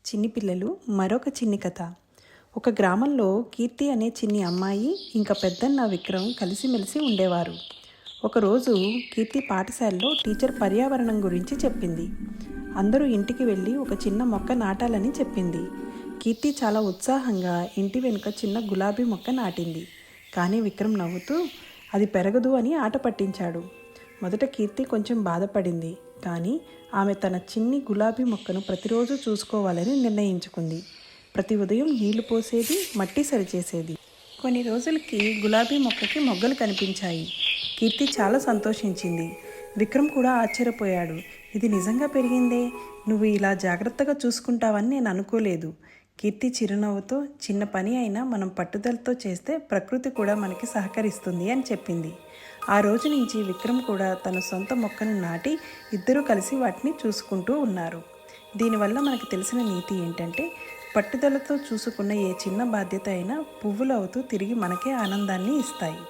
చిన్ని పిల్లలు మరొక చిన్ని కథ. ఒక గ్రామంలో కీర్తి అనే చిన్ని అమ్మాయి ఇంకా పెద్దన్న విక్రమ్ కలిసిమెలిసి ఉండేవారు. ఒకరోజు కీర్తి పాఠశాలలో టీచర్ పర్యావరణం గురించి చెప్పింది. అందరూ ఇంటికి వెళ్ళి ఒక చిన్న మొక్క నాటాలని చెప్పింది. కీర్తి చాలా ఉత్సాహంగా ఇంటి వెనుక చిన్న గులాబీ మొక్క నాటింది. కానీ విక్రమ్ నవ్వుతూ అది పెరగదు అని ఆట పట్టించాడు. మొదట కీర్తి కొంచెం బాధపడింది. కానీ ఆమె తన చిన్ని గులాబీ మొక్కను ప్రతిరోజు చూసుకోవాలని నిర్ణయించుకుంది. ప్రతి ఉదయం నీళ్ళు పోసేది మట్టి సరిచేసేది. కొన్ని రోజులకి గులాబీ మొక్కకి మొగ్గలు కనిపించాయి. కీర్తి చాలా సంతోషించింది. విక్రమ్ కూడా ఆశ్చర్యపోయాడు. ఇది నిజంగా పెరిగిందే? నువ్వు ఇలా జాగ్రత్తగా చూసుకుంటావని నేను అనుకోలేదు. కీర్తి చిరునవ్వుతో చిన్న పని అయినా మనం పట్టుదలతో చేస్తే ప్రకృతి కూడా మనకి సహకరిస్తుంది అని చెప్పింది. ఆ రోజు నుంచి విక్రమ్ కూడా తన సొంత మొక్కను నాటి ఇద్దరూ కలిసి వాటిని చూసుకుంటూ ఉన్నారు. దీనివల్ల మనకు తెలిసిన నీతి ఏంటంటే పట్టుదలతో చూసుకున్న ఏ చిన్న బాధ్యత అయినా పువ్వులు అవుతూ తిరిగి మనకే ఆనందాన్ని ఇస్తాయి.